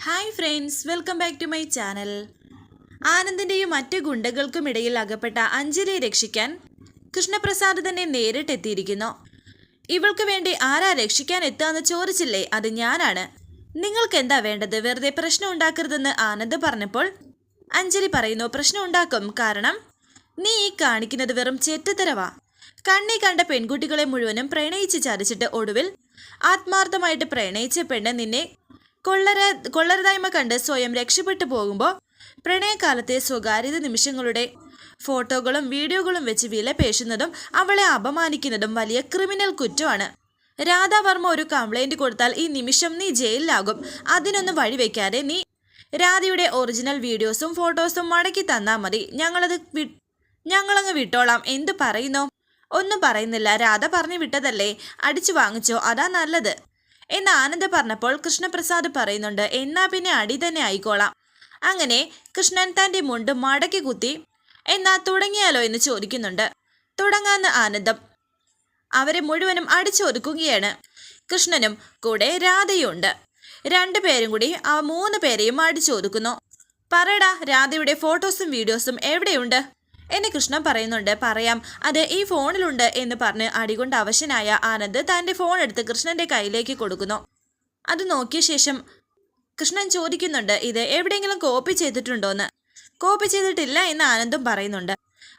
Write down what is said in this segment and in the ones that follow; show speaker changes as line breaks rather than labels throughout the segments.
Hi friends welcome back to my channel. ആനന്ദിന്റെയും മറ്റ് ഗുണ്ടകൾക്കും ഇടയിൽ അകപ്പെട്ട അഞ്ജലിയെ രക്ഷിക്കാൻ കൃഷ്ണപ്രസാദ് തന്നെ നേരിട്ടെത്തിയിരിക്കുന്നു. ഇവൾക്ക് വേണ്ടി ആരാ രക്ഷിക്കാൻ എത്തുകയെന്ന് ചോദിച്ചില്ലേ? അത് ഞാനാണ്. നിങ്ങൾക്ക് എന്താ വേണ്ടത്? വെറുതെ പ്രശ്നം ഉണ്ടാക്കരുതെന്ന് ആനന്ദ് പറഞ്ഞപ്പോൾ അഞ്ജലി പറയുന്നു പ്രശ്നം ഉണ്ടാക്കും. കാരണം നീ ഈ കാണിക്കുന്നത് വെറും ചെറ്റത്തരവാ. കണ്ണി കണ്ട പെൺകുട്ടികളെ മുഴുവനും പ്രണയിച്ച് ചതിച്ചിട്ട് ഒടുവിൽ ആത്മാർത്ഥമായിട്ട് പ്രണയിച്ച പെണ്ണ് നിന്നെ കൊള്ളര കൊള്ളരുതായ്മ കണ്ട് സ്വയം രക്ഷപ്പെട്ടു പോകുമ്പോൾ പ്രണയകാലത്തെ സ്വകാര്യത നിമിഷങ്ങളുടെ ഫോട്ടോകളും വീഡിയോകളും വെച്ച് വിലപേശുന്നതും അവളെ അപമാനിക്കുന്നതും വലിയ ക്രിമിനൽ കുറ്റമാണ്. രാധാവർമ്മ ഒരു കംപ്ലൈന്റ് കൊടുത്താൽ ഈ നിമിഷം നീ ജയിലിലാകും. അതിനൊന്നും വഴിവെക്കാതെ നീ രാധയുടെ ഒറിജിനൽ വീഡിയോസും ഫോട്ടോസും മടക്കി തന്നാൽ മതി. ഞങ്ങളത് വി ഞങ്ങളങ്ങ് വിട്ടോളാം. എന്തു പറയുന്നു? ഒന്നും പറയുന്നില്ല. രാധ പറഞ്ഞു വിട്ടതല്ലേ? അടിച്ചു വാങ്ങിച്ചോ. അതാ നല്ലത്. എന്ന് ആനന്ദ് പറഞ്ഞപ്പോൾ കൃഷ്ണപ്രസാദ് പറയുന്നുണ്ട് എന്നാ പിന്നെ അടി തന്നെ ആയിക്കോളാം. അങ്ങനെ കൃഷ്ണൻ തന്റെ മുണ്ട് മടക്കി കുത്തി എന്നാ തുടങ്ങിയാലോ എന്ന് ചോദിക്കുന്നുണ്ട്. തുടങ്ങാന്ന് ആനന്ദം. അവരെ മുഴുവനും അടിച്ചൊതുക്കുകയാണ്. കൃഷ്ണനും കൂടെ രാധയുണ്ട്. രണ്ടുപേരും കൂടി ആ മൂന്ന് പേരെയും അടിച്ചൊതുക്കുന്നു. പറയടാ രാധയുടെ ഫോട്ടോസും വീഡിയോസും എവിടെയുണ്ട്? എന്ന് കൃഷ്ണൻ പറയുന്നുണ്ട് പറയാം അത് ഈ ഫോണിലുണ്ട് എന്ന് പറഞ്ഞ് അടികൊണ്ട് അവശനായ ആനന്ദ് തന്റെ ഫോൺ എടുത്ത് കൃഷ്ണന്റെ കയ്യിലേക്ക് കൊടുക്കുന്നു. അത് നോക്കിയ ശേഷം കൃഷ്ണൻ ചോദിക്കുന്നുണ്ട് ഇത് എവിടെയെങ്കിലും കോപ്പി ചെയ്തിട്ടുണ്ടോന്ന്? കോപ്പി ചെയ്തിട്ടില്ല എന്ന് ആനന്ദും പറയുന്നുണ്ട്.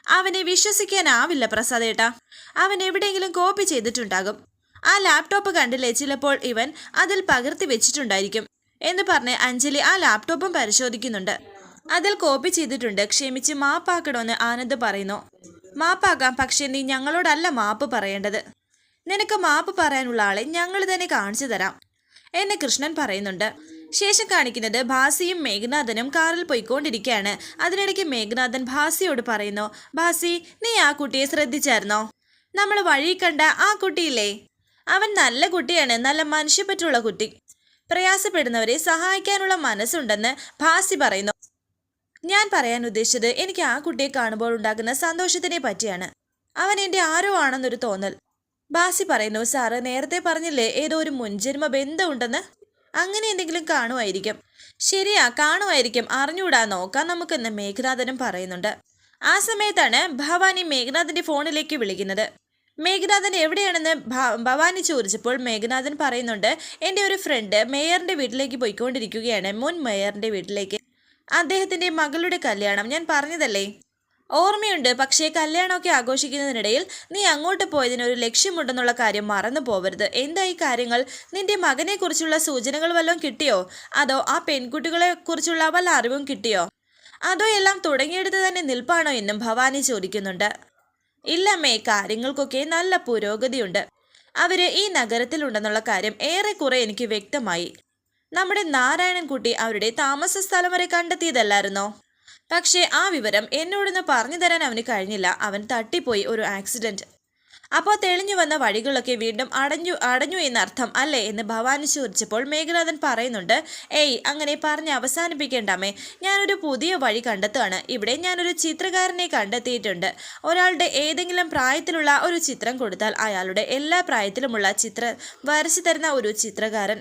അവനെ വിശ്വസിക്കാനാവില്ല പ്രസാദേട്ടാ അവൻ എവിടെയെങ്കിലും കോപ്പി ചെയ്തിട്ടുണ്ടാകും. ആ ലാപ്ടോപ്പ് കണ്ടില്ലേ ചിലപ്പോൾ ഇവൻ അതിൽ പകർത്തി വെച്ചിട്ടുണ്ടായിരിക്കും എന്ന് പറഞ്ഞ് അഞ്ജലി ആ ലാപ്ടോപ്പും പരിശോധിക്കുന്നുണ്ട്. അതിൽ കോപ്പി ചെയ്തിട്ടുണ്ട്. ക്ഷമിച്ച് മാപ്പാക്കണമെന്ന് ആനന്ദ് പറയുന്നു. മാപ്പാക്കാം പക്ഷെ നീ ഞങ്ങളോടല്ല മാപ്പ് പറയേണ്ടത്. നിനക്ക് മാപ്പ് പറയാനുള്ള ആളെ ഞങ്ങൾ തന്നെ കാണിച്ചു തരാം. എന്ന് കൃഷ്ണൻ പറയുന്നുണ്ട്. ശേഷം കാണിക്കുന്നത് ഭാസിയും മേഘനാഥനും കാറിൽ പോയിക്കൊണ്ടിരിക്കുകയാണ്. അതിനിടയ്ക്ക് മേഘനാഥൻ ഭാസിയോട് പറയുന്നു ഭാസി നീ ആ കുട്ടിയെ ശ്രദ്ധിച്ചായിരുന്നോ? നമ്മൾ വഴി കണ്ട ആ കുട്ടിയില്ലേ? അവൻ നല്ല കുട്ടിയാണ് നല്ല മനുഷ്യപ്പറ്റുള്ള കുട്ടി. പ്രയാസപ്പെടുന്നവരെ സഹായിക്കാനുള്ള മനസ്സുണ്ടെന്ന് ഭാസി പറയുന്നു. ഞാൻ പറയാൻ ഉദ്ദേശിച്ചത് എനിക്ക് ആ കുട്ടിയെ കാണുമ്പോൾ ഉണ്ടാകുന്ന സന്തോഷത്തിനെ പറ്റിയാണ്. അവൻ എന്റെ ആരോ ആണെന്നൊരു തോന്നൽ. ബാസി പറയുന്നു സാറ് നേരത്തെ പറഞ്ഞില്ലേ ഏതോ ഒരു മുൻജന്മ ബന്ധമുണ്ടെന്ന്? അങ്ങനെ എന്തെങ്കിലും കാണുമായിരിക്കും. ശരിയാ കാണുമായിരിക്കും. അറിഞ്ഞൂടാ നോക്കാം നമുക്കെന്ന് മേഘനാഥനും പറയുന്നുണ്ട്. ആ സമയത്താണ് ഭവാനി മേഘനാഥന്റെ ഫോണിലേക്ക് വിളിക്കുന്നത്. മേഘനാഥൻ എവിടെയാണെന്ന് ഭവാനി ചോദിച്ചപ്പോൾ മേഘനാഥൻ പറയുന്നുണ്ട് എന്റെ ഒരു ഫ്രണ്ട് മേയറിന്റെ വീട്ടിലേക്ക് പോയിക്കൊണ്ടിരിക്കുകയാണ്. മുൻ മേയറിന്റെ വീട്ടിലേക്ക്. അദ്ദേഹത്തിന്റെ മകളുടെ കല്യാണം. ഞാൻ പറഞ്ഞതല്ലേ? ഓർമ്മയുണ്ട്. പക്ഷേ കല്യാണമൊക്കെ ആഘോഷിക്കുന്നതിനിടയിൽ നീ അങ്ങോട്ട് പോയതിന് ഒരു ലക്ഷ്യമുണ്ടെന്നുള്ള കാര്യം മറന്നു പോവരുത്. എന്താ ഈ കാര്യങ്ങൾ? നിന്റെ മകനെക്കുറിച്ചുള്ള സൂചനകൾ വല്ലതും കിട്ടിയോ? അതോ ആ പെൺകുട്ടികളെ കുറിച്ചുള്ള വല്ല അറിവും കിട്ടിയോ? അതോ എല്ലാം തുടങ്ങിയെടുത്ത് തന്നെ നിൽപ്പാണോ എന്നും ഭവാനി ചോദിക്കുന്നുണ്ട്. ഇല്ലമ്മേ കാര്യങ്ങൾക്കൊക്കെ നല്ല പുരോഗതിയുണ്ട്. അവർ ഈ നഗരത്തിലുണ്ടെന്നുള്ള കാര്യം ഏറെക്കുറെ എനിക്ക് വ്യക്തമായി. നമ്മുടെ നാരായണൻകുട്ടി അവരുടെ താമസ സ്ഥലം വരെ കണ്ടെത്തിയതല്ലായിരുന്നോ? പക്ഷേ ആ വിവരം എന്നോടൊന്ന് പറഞ്ഞു തരാൻ അവന് കഴിഞ്ഞില്ല. അവൻ തട്ടിപ്പോയി ഒരു ആക്സിഡന്റ് അപ്പോൾ തെളിഞ്ഞു വന്ന വഴികളൊക്കെ വീണ്ടും അടഞ്ഞു അടഞ്ഞു എന്നർത്ഥം അല്ലേ എന്ന് ഭവാനി ചോദിച്ചപ്പോൾ മേഘനാഥൻ പറയുന്നുണ്ട് ഏയ് അങ്ങനെ പറഞ്ഞ് അവസാനിപ്പിക്കേണ്ടാമേ ഞാനൊരു പുതിയ വഴി കണ്ടെത്തുകയാണ്. ഇവിടെ ഞാനൊരു ചിത്രകാരനെ കണ്ടെത്തിയിട്ടുണ്ട്. ഒരാളുടെ ഏതെങ്കിലും പ്രായത്തിലുള്ള ഒരു ചിത്രം കൊടുത്താൽ അയാളുടെ എല്ലാ പ്രായത്തിലുമുള്ള ചിത്ര വരച്ചു തരുന്ന ഒരു ചിത്രകാരൻ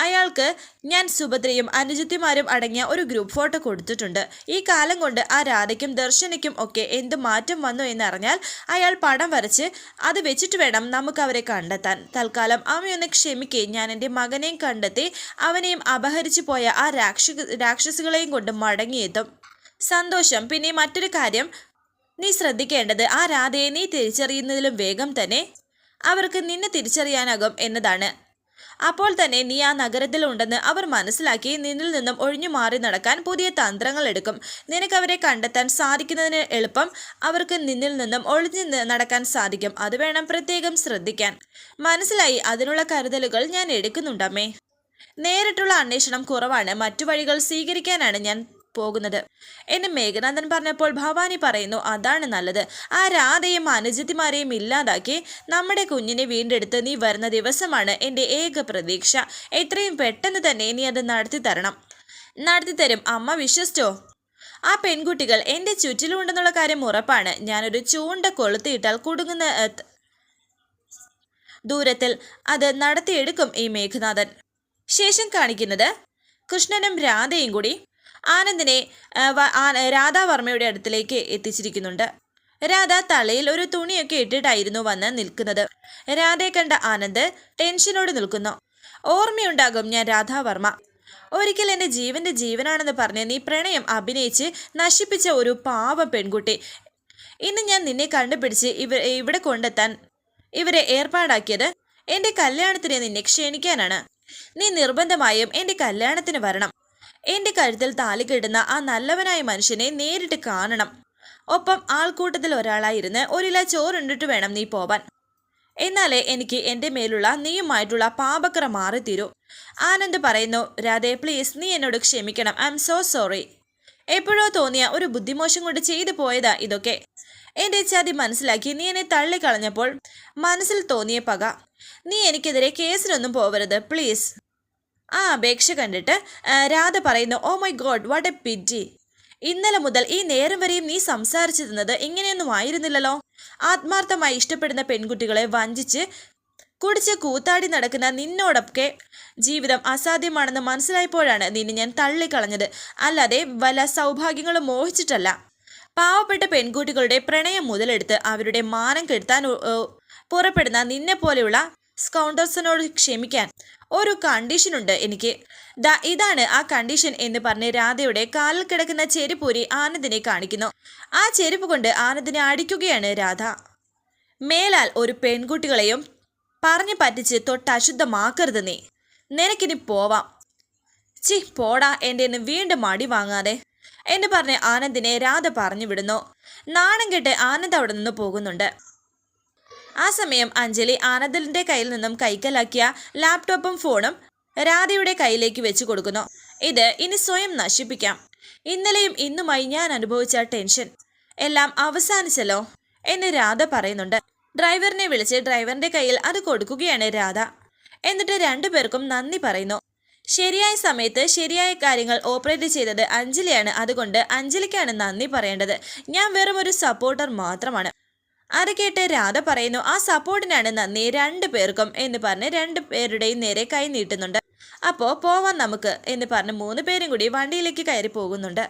അയാൾക്ക് ഞാൻ സുഭദ്രയും അനുജത്തിമാരും അടങ്ങിയ ഒരു ഗ്രൂപ്പ് ഫോട്ടോ കൊടുത്തിട്ടുണ്ട്. ഈ കാലം കൊണ്ട് ആ രാധയ്ക്കും ദർശനയ്ക്കും ഒക്കെ എന്ത് മാറ്റം വന്നു എന്നറിഞ്ഞാൽ അയാൾ പടം വരച്ച് അത് വെച്ചിട്ട് വേണം നമുക്ക് അവരെ കണ്ടെത്താൻ. തൽക്കാലം അമ്മയൊന്ന് ക്ഷമിക്കേ. ഞാൻ എന്റെ മകനെയും കണ്ടെത്തി അവനെയും അപഹരിച്ചു പോയ ആ രാക്ഷ രാക്ഷസുകളെയും കൊണ്ട് മടങ്ങിയെത്തും. സന്തോഷം. പിന്നെ മറ്റൊരു കാര്യം. നീ ശ്രദ്ധിക്കേണ്ടത് ആ രാധയെ നീ തിരിച്ചറിയുന്നതിലും വേഗം തന്നെ അവർക്ക് നിന്നെ തിരിച്ചറിയാനാകും എന്നതാണ്. അപ്പോൾ തന്നെ നീ ആ നഗരത്തിലുണ്ടെന്ന് അവർ മനസ്സിലാക്കി നിന്നിൽ നിന്നും ഒഴിഞ്ഞു മാറി നടക്കാൻ പുതിയ തന്ത്രങ്ങൾ എടുക്കും. നിനക്ക് അവരെ കണ്ടെത്താൻ സാധിക്കുന്നതിന് എളുപ്പം അവർക്ക് നിന്നിൽ നിന്നും ഒളിഞ്ഞു നടക്കാൻ സാധിക്കും. അത് വേണം പ്രത്യേകം ശ്രദ്ധിക്കാൻ. മനസ്സിലായി? അതിനുള്ള കരുതലുകൾ ഞാൻ എടുക്കുന്നുണ്ടമ്മേ. നേരിട്ടുള്ള അന്വേഷണം കുറവാണ്. മറ്റു വഴികൾ സ്വീകരിക്കാനാണ് ഞാൻ പോകുന്നത്. എന്ന് മേഘനാഥൻ പറഞ്ഞപ്പോൾ ഭവാനി പറയുന്നു അതാണ് നല്ലത്. ആ രാധയും അനുജത്തിമാരെയും ഇല്ലാതാക്കി നമ്മുടെ കുഞ്ഞിനെ വീണ്ടെടുത്ത് നീ വരുന്ന ദിവസമാണ് എന്റെ ഏക പ്രതീക്ഷ. എത്രയും പെട്ടെന്ന് തന്നെ നീ അത് നടത്തി തരണം നടത്തി തരും അമ്മ വിശ്വസിച്ചോ? ആ പെൺകുട്ടികൾ എന്റെ ചുറ്റിലുണ്ടെന്നുള്ള കാര്യം ഉറപ്പാണ്. ഞാനൊരു ചൂണ്ട കൊളുത്തിയിട്ടാൽ കുടുങ്ങുന്ന ദൂരത്തിൽ അത് നടത്തിയെടുക്കും ഈ മേഘനാഥൻ. ശേഷം കാണിക്കുന്നത് കൃഷ്ണനും രാധയും കൂടി. ആനന്ദിനെ രാധാവർമ്മയുടെ അടുത്തിലേക്ക് എത്തിച്ചിരിക്കുന്നുണ്ട്. രാധ തലയിൽ ഒരു തുണിയൊക്കെ ഇട്ടിട്ടായിരുന്നു വന്ന് നിൽക്കുന്നത്. രാധയെ കണ്ട ആനന്ദ് ടെൻഷനോട് നിൽക്കുന്നു. ഓർമ്മയുണ്ടാകും ഞാൻ രാധാവർമ്മ. ഒരിക്കൽ എന്റെ ജീവന്റെ ജീവനാണെന്ന് പറഞ്ഞ് നീ പ്രണയം അഭിനയിച്ച് നശിപ്പിച്ച ഒരു പാവ പെൺകുട്ടി. ഇന്ന് ഞാൻ നിന്നെ കണ്ടുപിടിച്ച് ഇവ ഇവിടെ കൊണ്ടെത്താൻ ഇവരെ ഏർപ്പാടാക്കിയത് എന്റെ കല്യാണത്തിന് നിന്നെ ക്ഷണിക്കാനാണ്. നീ നിർബന്ധമായും എന്റെ കല്യാണത്തിന് വരണം. എന്റെ കഴുത്തിൽ താലി കെട്ടുന്ന ആ നല്ലവനായ മനുഷ്യനെ നേരിട്ട് കാണണം. ഒപ്പം ആൾക്കൂട്ടത്തിൽ ഒരാളായിരുന്ന് ഒരില ചോറുണ്ടിട്ട് വേണം നീ പോവാൻ. എന്നാലേ എനിക്ക് എന്റെ മേലുള്ള നീയുമായിട്ടുള്ള പാപക്കറ മാറിത്തീരൂ. ആനന്ദ് പറയുന്നു രാധേ പ്ലീസ് നീ എന്നോട് ക്ഷമിക്കണം. ഐ എം സോ സോറി എപ്പോഴോ തോന്നിയ ഒരു ബുദ്ധിമോശം കൊണ്ട് ചെയ്തു പോയതാ ഇതൊക്കെ. എന്റെ ചതി മനസ്സിലാക്കി നീ എന്നെ തള്ളിക്കളഞ്ഞപ്പോൾ മനസ്സിൽ തോന്നിയ പക. നീ എനിക്കെതിരെ കേസിലൊന്നും പോവരുത് പ്ലീസ് ആ അപേക്ഷ കണ്ടിട്ട് രാധ പറയുന്നു ഓ my God what a pity ഇന്നലെ മുതൽ ഈ നേരം വരെയും നീ സംസാരിച്ചിരുന്നത് ഇങ്ങനെയൊന്നും ആയിരുന്നില്ലല്ലോ ആത്മാർത്ഥമായി ഇഷ്ടപ്പെടുന്ന പെൺകുട്ടികളെ വഞ്ചിച്ച് കുടിച്ച് കൂത്താടി നടക്കുന്ന നിന്നോടൊക്കെ ജീവിതം അസാധ്യമാണെന്ന് മനസ്സിലായപ്പോഴാണ് നിന്നെ ഞാൻ തള്ളിക്കളഞ്ഞത്. അല്ലാതെ വല സൗഭാഗ്യങ്ങളും മോഹിച്ചിട്ടല്ല. പാവപ്പെട്ട പെൺകുട്ടികളുടെ പ്രണയം മുതലെടുത്ത് അവരുടെ മാനം കെടുത്താൻ പുറപ്പെടുന്ന നിന്നെ പോലെയുള്ള സ്കൗണ്ടേഴ്സിനോട് ക്ഷമിക്കാൻ ഒരു കണ്ടീഷനുണ്ട് എനിക്ക്. ദാ ഇതാണ് ആ കണ്ടീഷൻ എന്ന് പറഞ്ഞ് രാധയുടെ കാലിൽ കിടക്കുന്ന ചെരുപ്പൂരി ആനന്ദിനെ കാണിക്കുന്നു. ആ ചെരുപ്പ് കൊണ്ട് ആനന്ദിനെ അടിക്കുകയാണ് രാധ. മേലാൽ ഒരു പെൺകുട്ടികളെയും പറഞ്ഞു പറ്റിച്ച് തൊട്ട് അശുദ്ധമാക്കരുത് നീ. നിനക്കിനി പോവാം. ചി പോടാ എന്റെ നിന്ന് വീണ്ടും മടി വാങ്ങാതെ എന്ന് പറഞ്ഞ് ആനന്ദിനെ രാധ പറഞ്ഞു വിടുന്നു. നാണം കെട്ട് ആനന്ദ് അവിടെ നിന്ന് പോകുന്നുണ്ട്. ആ സമയം അഞ്ജലി ആനന്ദലിന്റെ കയ്യിൽ നിന്നും കൈക്കലാക്കിയ ലാപ്ടോപ്പും ഫോണും രാധയുടെ കയ്യിലേക്ക് വെച്ചു കൊടുക്കുന്നു. ഇത് ഇനി സ്വയം നശിപ്പിക്കാം. ഇന്നലെയും ഇന്നുമായി ഞാൻ അനുഭവിച്ച ടെൻഷൻ. എല്ലാം അവസാനിച്ചല്ലോ എന്ന് രാധ പറയുന്നുണ്ട്. ഡ്രൈവറിനെ വിളിച്ച് ഡ്രൈവറിന്റെ കയ്യിൽ അത് കൊടുക്കുകയാണ് രാധ. എന്നിട്ട് രണ്ടുപേർക്കും നന്ദി പറയുന്നു. ശരിയായ സമയത്ത് ശരിയായ കാര്യങ്ങൾ ഓപ്പറേറ്റ് ചെയ്തത് അഞ്ജലിയാണ്. അതുകൊണ്ട് അഞ്ജലിക്കാണ് നന്ദി പറയേണ്ടത്. ഞാൻ വെറും ഒരു സപ്പോർട്ടർ മാത്രമാണ്. അത് കേട്ട് രാധ പറയുന്നു ആ സപ്പോർട്ടിനാണ് നന്ദി രണ്ടു പേർക്കും എന്ന് പറഞ്ഞ് രണ്ടു പേരുടെയും നേരെ കൈ നീട്ടുന്നുണ്ട്. അപ്പോ പോവാം നമുക്ക് എന്ന് പറഞ്ഞ് മൂന്ന് പേരും കൂടി വണ്ടിയിലേക്ക് കയറി പോകുന്നുണ്ട്.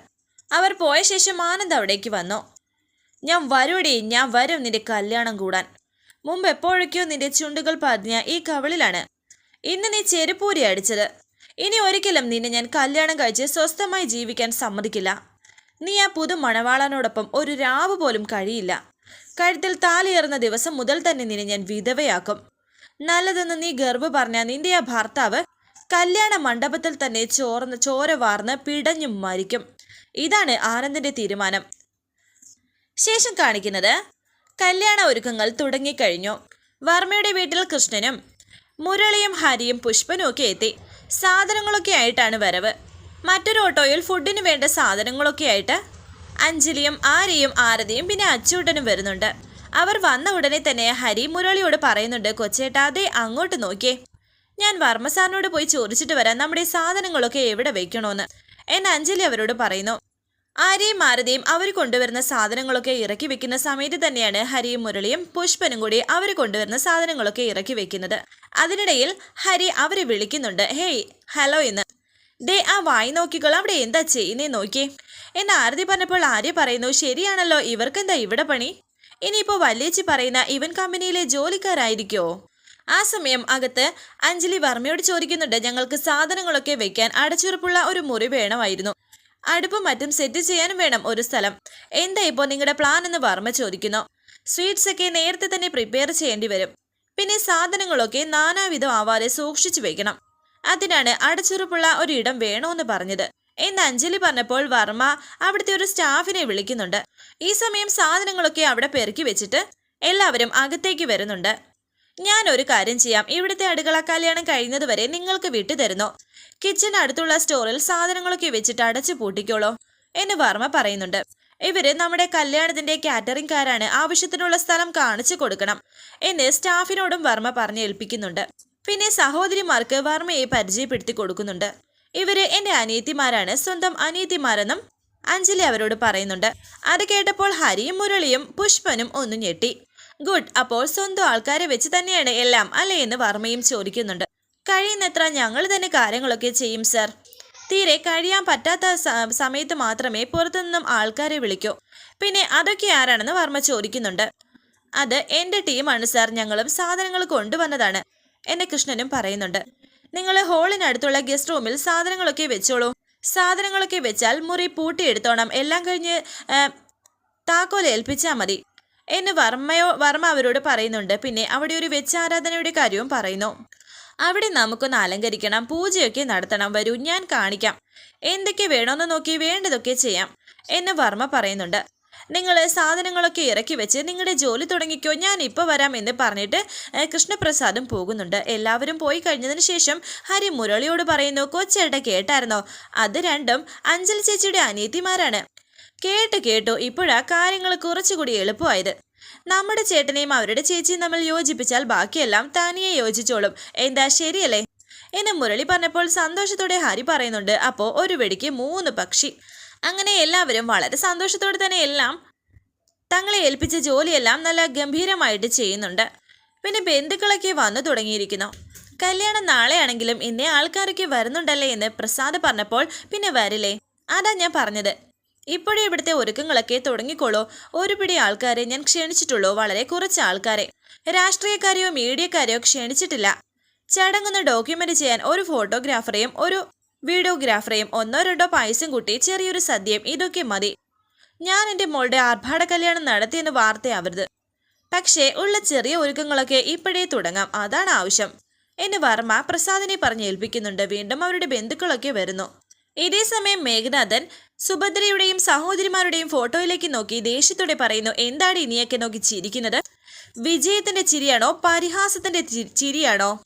അവർ പോയ ശേഷം ആനന്ദ് അവിടേക്ക് വന്നു. ഞാൻ വരൂടി ഞാൻ വരും നിന്റെ കല്യാണം കൂടാൻ. മുമ്പ് എപ്പോഴൊക്കെയോ നിന്റെ ചുണ്ടുകൾ പതിഞ്ഞ ഈ കവളിലാണ് ഇന്ന് നീ ചെരുപ്പൂരി അടിച്ചത്. ഇനി ഒരിക്കലും നിന്നെ ഞാൻ കല്യാണം കഴിച്ച് സ്വസ്ഥമായി ജീവിക്കാൻ സമ്മതിക്കില്ല. നീ ആ പുതു മണവാളനോടൊപ്പം ഒരു രാവ് പോലും കഴിയില്ല. കഴുത്തിൽ താലിയേറുന്ന ദിവസം മുതൽ തന്നെ നിന്നെ ഞാൻ വിധവയാക്കും. നല്ലതെന്ന് നീ ഗർവ് പറഞ്ഞ നിന്റെ ആ ഭർത്താവ് കല്യാണ മണ്ഡപത്തിൽ തന്നെ ചോർന്ന് ചോര വാർന്ന് പിടഞ്ഞും മരിക്കും. ഇതാണ് ആനന്ദിന്റെ തീരുമാനം. ശേഷം കാണിക്കുന്നത് കല്യാണ ഒരുക്കങ്ങൾ തുടങ്ങിക്കഴിഞ്ഞു. വർമ്മയുടെ വീട്ടിൽ കൃഷ്ണനും മുരളിയും ഹരിയും പുഷ്പനും ഒക്കെ എത്തി. സാധനങ്ങളൊക്കെ ആയിട്ടാണ് വരവ്. മറ്റൊരു ഓട്ടോയിൽ ഫുഡിന് വേണ്ട സാധനങ്ങളൊക്കെ ആയിട്ട് അഞ്ജലിയും ആര്യയും ആരതിയും പിന്നെ അച്ചൂട്ടനും വരുന്നുണ്ട്. അവർ വന്ന ഉടനെ തന്നെ ഹരി മുരളിയോട് പറയുന്നുണ്ട് കൊച്ചേട്ടാ അതേ അങ്ങോട്ട് നോക്കിയേ. ഞാൻ വർമ്മ സാറിനോട് പോയി ചോദിച്ചിട്ട് വരാം നമ്മുടെ സാധനങ്ങളൊക്കെ എവിടെ വെക്കണോന്ന്. എന്ന് അഞ്ജലി അവരോട് പറയുന്നു. ആര്യയും മാരതിയും അവർ കൊണ്ടുവരുന്ന സാധനങ്ങളൊക്കെ ഇറക്കി വെക്കുന്ന സമയത്ത് തന്നെയാണ് ഹരിയും മുരളിയും പുഷ്പനും കൂടി അവർ കൊണ്ടുവരുന്ന സാധനങ്ങളൊക്കെ ഇറക്കി വെക്കുന്നത്. അതിനിടയിൽ ഹരി അവരെ വിളിക്കുന്നുണ്ട് ഹേയ് ഹലോ എന്ന്. ദേ ആ വായി നോക്കിക്കോളാം അവിടെ എന്താ ചെയ്യുന്നേ നോക്കിയേ. എന്ന് ആരതി പറഞ്ഞപ്പോൾ ആര്യ പറയുന്നു ശരിയാണല്ലോ ഇവർക്കെന്താ ഇവിടെ പണി? ഇനിയിപ്പോ വല്യേച്ചി പറയുന്ന ഇവൻ കമ്പനിയിലെ ജോലിക്കാരായിരിക്കോ? ആ സമയം അകത്ത് അഞ്ജലി വർമ്മയോട് ചോദിക്കുന്നുണ്ട് ഞങ്ങൾക്ക് സാധനങ്ങളൊക്കെ വെക്കാൻ അടച്ചുറപ്പുള്ള ഒരു മുറി വേണമായിരുന്നു. അടുപ്പും മറ്റും സെറ്റ് ചെയ്യാനും വേണം ഒരു സ്ഥലം. എന്താ ഇപ്പോ നിങ്ങളുടെ പ്ലാൻ എന്ന് വർമ്മ ചോദിക്കുന്നു. സ്വീറ്റ്സ് ഒക്കെ നേരത്തെ തന്നെ പ്രിപ്പയർ ചെയ്യേണ്ടി വരും. പിന്നെ സാധനങ്ങളൊക്കെ നാനാവിധം ആവാതെ സൂക്ഷിച്ചു വെക്കണം. അതിനാണ് അടച്ചുറപ്പുള്ള ഒരു ഇടം വേണമെന്ന് പറഞ്ഞത്. എന്ന് അഞ്ജലി പറഞ്ഞപ്പോൾ വർമ്മ അവിടുത്തെ ഒരു സ്റ്റാഫിനെ വിളിക്കുന്നുണ്ട്. ഈ സമയം സാധനങ്ങളൊക്കെ അവിടെ പെറുക്കി വെച്ചിട്ട് എല്ലാവരും അകത്തേക്ക് വരുന്നുണ്ട്. ഞാൻ ഒരു കാര്യം ചെയ്യാം. ഇവിടുത്തെ അടുക്കള കല്യാണം കഴിയുന്നതുവരെ നിങ്ങൾക്ക് വിട്ടു തരുന്നു. കിച്ചൺ അടുത്തുള്ള സ്റ്റോറിൽ സാധനങ്ങളൊക്കെ വെച്ചിട്ട് അടച്ചു പൂട്ടിക്കോളൂ എന്ന് വർമ്മ പറയുന്നുണ്ട്. ഇവർ നമ്മുടെ കല്യാണത്തിന്റെ കാറ്ററിംഗ്കാരാണ്. ആവശ്യത്തിനുള്ള സ്ഥലം കാണിച്ചു കൊടുക്കണം എന്ന് സ്റ്റാഫിനോടും വർമ്മ പറഞ്ഞേൽപ്പിക്കുന്നുണ്ട്. പിന്നെ സഹോദരിമാർക്ക് വർമ്മയെ പരിചയപ്പെടുത്തി കൊടുക്കുന്നുണ്ട്. ഇവർ എന്റെ അനിയത്തിമാരാണ് സ്വന്തം അനിയത്തിമാരെന്നും അഞ്ജലി അവരോട് പറയുന്നുണ്ട്. അത് കേട്ടപ്പോൾ ഹരിയും മുരളിയും പുഷ്പനും ഒന്ന് ഞെട്ടി. ഗുഡ് അപ്പോൾ സ്വന്തം ആൾക്കാരെ വെച്ച് തന്നെയാണ് എല്ലാം അല്ലേ എന്ന് വർമ്മയും ചോദിക്കുന്നുണ്ട്. കഴിയുന്നത്ര ഞങ്ങൾ തന്നെ കാര്യങ്ങളൊക്കെ ചെയ്യും സർ. തീരെ കഴിയാൻ പറ്റാത്ത സമയത്ത് മാത്രമേ പുറത്തുനിന്നും ആൾക്കാരെ വിളിക്കൂ. പിന്നെ അതൊക്കെ ആരാണെന്ന് വർമ്മ ചോദിക്കുന്നുണ്ട്. അത് എന്റെ ടീമാണ് സാർ. ഞങ്ങളും സാധനങ്ങൾ കൊണ്ടുവന്നതാണ് എന്നെ കൃഷ്ണനും പറയുന്നുണ്ട്. നിങ്ങൾ ഹോളിനടുത്തുള്ള ഗസ്റ്റ് റൂമിൽ സാധനങ്ങളൊക്കെ വെച്ചോളൂ. സാധനങ്ങളൊക്കെ വെച്ചാൽ മുറി പൂട്ടിയെടുത്തോണം. എല്ലാം കഴിഞ്ഞ് താക്കോൽ ഏൽപ്പിച്ചാൽ മതി. എന്ന് വർമ്മയോ വർമ്മ അവരോട് പറയുന്നുണ്ട്. പിന്നെ അവിടെ ഒരു വെച്ചാരാധനയുടെ കാര്യവും പറയുന്നു. അവിടെ നമുക്കൊന്ന് അലങ്കരിക്കണം. പൂജയൊക്കെ നടത്തണം. വരൂ ഞാൻ കാണിക്കാം. എന്തൊക്കെ വേണമെന്ന് നോക്കി വേണ്ടതൊക്കെ ചെയ്യാം. എന്ന് വർമ്മ പറയുന്നുണ്ട്. നിങ്ങൾ സാധനങ്ങളൊക്കെ ഇറക്കി വെച്ച് നിങ്ങളുടെ ജോലി തുടങ്ങിക്കോ ഞാൻ ഇപ്പോൾ വരാം എന്ന് പറഞ്ഞിട്ട് കൃഷ്ണപ്രസാദും പോകുന്നുണ്ട്. എല്ലാവരും പോയി കഴിഞ്ഞതിന് ശേഷം ഹരി മുരളിയോട് പറയുന്നു കൊച്ചേട്ട കേട്ടായിരുന്നോ? അത് രണ്ടും അഞ്ജലി ചേച്ചിയുടെ അനിയത്തിമാരാണ്. കേട്ട് കേട്ടു ഇപ്പോഴാ കാര്യങ്ങൾ കുറച്ചുകൂടി എളുപ്പമായത്. നമ്മുടെ ചേട്ടനെയും അവരുടെ ചേച്ചിയും നമ്മൾ യോജിപ്പിച്ചാൽ ബാക്കിയെല്ലാം തനിയെ യോജിച്ചോളും. എന്താ ശരിയല്ലേ? എന്ന് മുരളി പറഞ്ഞപ്പോൾ സന്തോഷത്തോടെ ഹരി പറയുന്നുണ്ട് അപ്പോൾ ഒരു വെടിക്ക് മൂന്ന് പക്ഷി. അങ്ങനെ എല്ലാവരും വളരെ സന്തോഷത്തോടെ തന്നെ എല്ലാം തങ്ങളെ ഏൽപ്പിച്ച ജോലിയെല്ലാം നല്ല ഗംഭീരമായിട്ട് ചെയ്യുന്നുണ്ട്. പിന്നെ ബന്ധുക്കളൊക്കെ വന്നു തുടങ്ങിയിരിക്കുന്നു. കല്യാണം നാളെയാണെങ്കിലും ഇന്നേ ആൾക്കാരൊക്കെ വരുന്നുണ്ടല്ലേ എന്ന് പ്രസാദ് പറഞ്ഞപ്പോൾ പിന്നെ വരില്ലേ? അതാ ഞാൻ പറഞ്ഞത്. ഇപ്പോഴേ ഇവിടുത്തെ ഒരുക്കങ്ങളൊക്കെ തുടങ്ങിക്കോളൂ. ഒരു പിടി ആൾക്കാരെ ഞാൻ ക്ഷണിച്ചിട്ടുള്ളൂ. വളരെ കുറച്ച് ആൾക്കാരെ. രാഷ്ട്രീയക്കാരെയോ മീഡിയക്കാരെയോ ക്ഷണിച്ചിട്ടില്ല. ചടങ്ങൊന്ന് ഡോക്യുമെന്റ് ചെയ്യാൻ ഒരു ഫോട്ടോഗ്രാഫറെയും ഒരു വീഡിയോഗ്രാഫറെയും ഒന്നോ രണ്ടോ പായസം കൂട്ടി ചെറിയൊരു സദ്യയും ഇതൊക്കെ മതി. ഞാൻ എന്റെ മോളുടെ ആർഭാട കല്യാണം നടത്തിയെന്ന് വാർത്തയാവരുത് പക്ഷേ ഉള്ള ചെറിയ ഒരുക്കങ്ങളൊക്കെ ഇപ്പോഴേ തുടങ്ങാം. അതാണ് ആവശ്യം. എന്ന് വർമ്മ പ്രസാദിനെ പറഞ്ഞ് ഏൽപ്പിക്കുന്നുണ്ട്. വീണ്ടും അവരുടെ ബന്ധുക്കളൊക്കെ വരുന്നു. ഇതേ സമയം മേഘനാഥൻ സുഭദ്രയുടെയും സഹോദരിമാരുടെയും ഫോട്ടോയിലേക്ക് നോക്കി ദേഷ്യത്തോടെ പറയുന്നു എന്താണ് ഇനിയൊക്കെ നോക്കി ചിരിക്കുന്നത്? വിജയത്തിന്റെ ചിരിയാണോ? പരിഹാസത്തിന്റെ ചിരിയാണോ?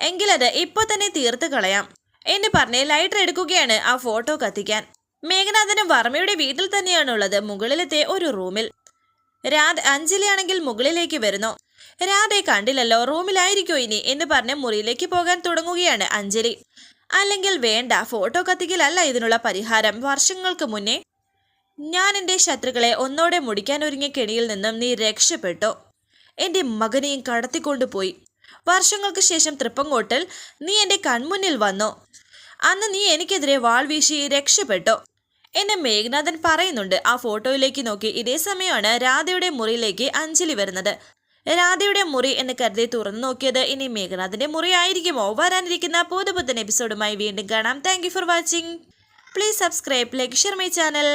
എങ്കിലത് ഇപ്പൊ തന്നെ തീർത്ത് കളയാം. എന്ന് പറഞ്ഞ് ലൈറ്റർ എടുക്കുകയാണ് ആ ഫോട്ടോ കത്തിക്കാൻ. മേഘനാഥനും വർമ്മയുടെ വീട്ടിൽ തന്നെയാണുള്ളത് മുകളിലത്തെ ഒരു റൂമിൽ രാധ അഞ്ജലിയാണെങ്കിൽ മുകളിലേക്ക് വരുന്നു. രാധയെ കണ്ടില്ലല്ലോ റൂമിലായിരിക്കോ ഇനി എന്ന് പറഞ്ഞ് മുറിയിലേക്ക് പോകാൻ തുടങ്ങുകയാണ് അഞ്ജലി. അല്ലെങ്കിൽ വേണ്ട ഫോട്ടോ കത്തിക്കലല്ല ഇതിനുള്ള പരിഹാരം. വർഷങ്ങൾക്ക് മുന്നേ ഞാൻ എന്റെ ശത്രുക്കളെ ഒന്നോടെ മുടിക്കാൻ ഒരുങ്ങിയ കെണിയിൽ നിന്നും നീ രക്ഷപ്പെട്ടു. എന്റെ മകനെയും കടത്തിക്കൊണ്ടുപോയി. വർഷങ്ങൾക്ക് ശേഷം തൃപ്പങ്കോട്ടിൽ നീ എന്റെ കൺമുന്നിൽ വന്നു. അന്ന് നീ എനിക്കെതിരെ വാൾ വീശി രക്ഷപ്പെട്ടു. എന്നെ മേഘനാഥൻ പറയുന്നുണ്ട്. ആ ഫോട്ടോയിലേക്ക് നോക്കി. ഇതേ സമയമാണ് രാധയുടെ മുറിയിലേക്ക് അഞ്ജലി വരുന്നത്. രാധയുടെ മുറി എന്ന് കരുതി തുറന്നു നോക്കിയത് ഇനി മേഘ്നാഥിന്റെ മുറി ആയിരിക്കുമോ വരാനിരിക്കുന്ന പുതുപുത്തൻ എപ്പിസോഡുമായി വീണ്ടും കാണാം. Thank for watching please subscribe like share my channel